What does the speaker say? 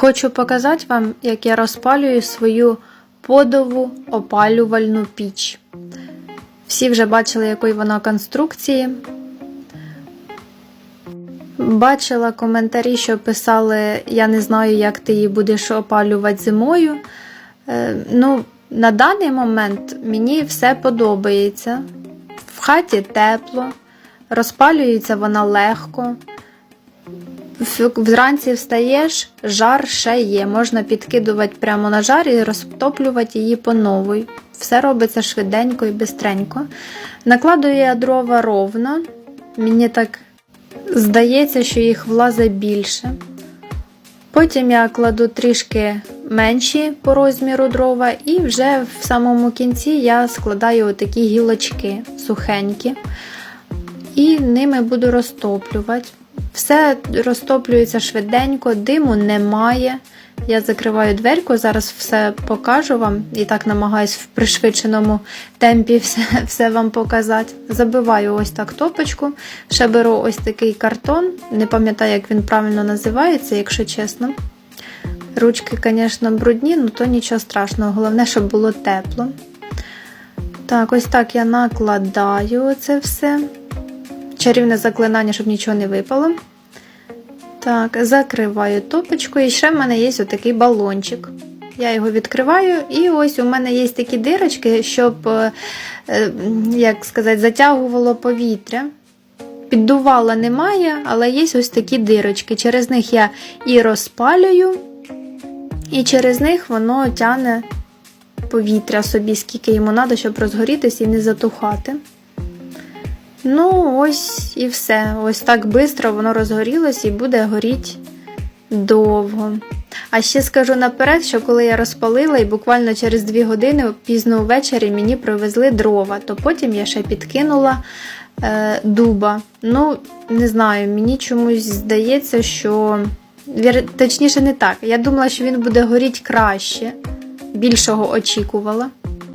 Хочу показати вам, як я розпалюю свою подову опалювальну піч. Всі вже бачили, якої вона конструкції. Бачила коментарі, що писали: я не знаю, як ти її будеш опалювати зимою. Е, ну, на даний момент мені все подобається. В хаті тепло, розпалюється вона легко. Вранці встаєш, жар ще є. Можна підкидувати прямо на жар і розтоплювати її по новій. Все робиться швиденько і бистренько. Накладую я дрова ровно. Мені так здається, що їх влазить більше. Потім я кладу трішки менші по розміру дрова, і вже в самому кінці я складаю отакі гілочки сухенькі, і ними буду розтоплювати. Все розтоплюється швиденько, диму немає. Я закриваю дверку, зараз все покажу вам і так намагаюсь в пришвидшеному темпі все, все вам показати. Забиваю ось так топочку, ще беру ось такий картон, не пам'ятаю, як він правильно називається, якщо чесно. Ручки, звісно, брудні, але то нічого страшного, головне, щоб було тепло. Так, ось так я накладаю це все. Чарівне заклинання, щоб нічого не випало. Так, закриваю топочку. І ще в мене є отакий балончик. Я його відкриваю, і ось у мене є такі дирочки, щоб, е, е, як сказати, затягувало повітря. Піддувала немає, але є ось такі дирочки. Через них я і розпалюю, і через них воно тягне повітря собі, скільки йому треба, щоб розгорітися і не затухати. Ну, ось і все. Ось так швидко воно розгорілось і буде горіти довго. А ще скажу наперед, що коли я розпалила і буквально через 2 години пізно ввечері мені привезли дрова, то потім я ще підкинула е, дуба. Ну, не знаю, мені чомусь здається, що точніше не так. Я думала, що він буде горіти краще. Більшого очікувала.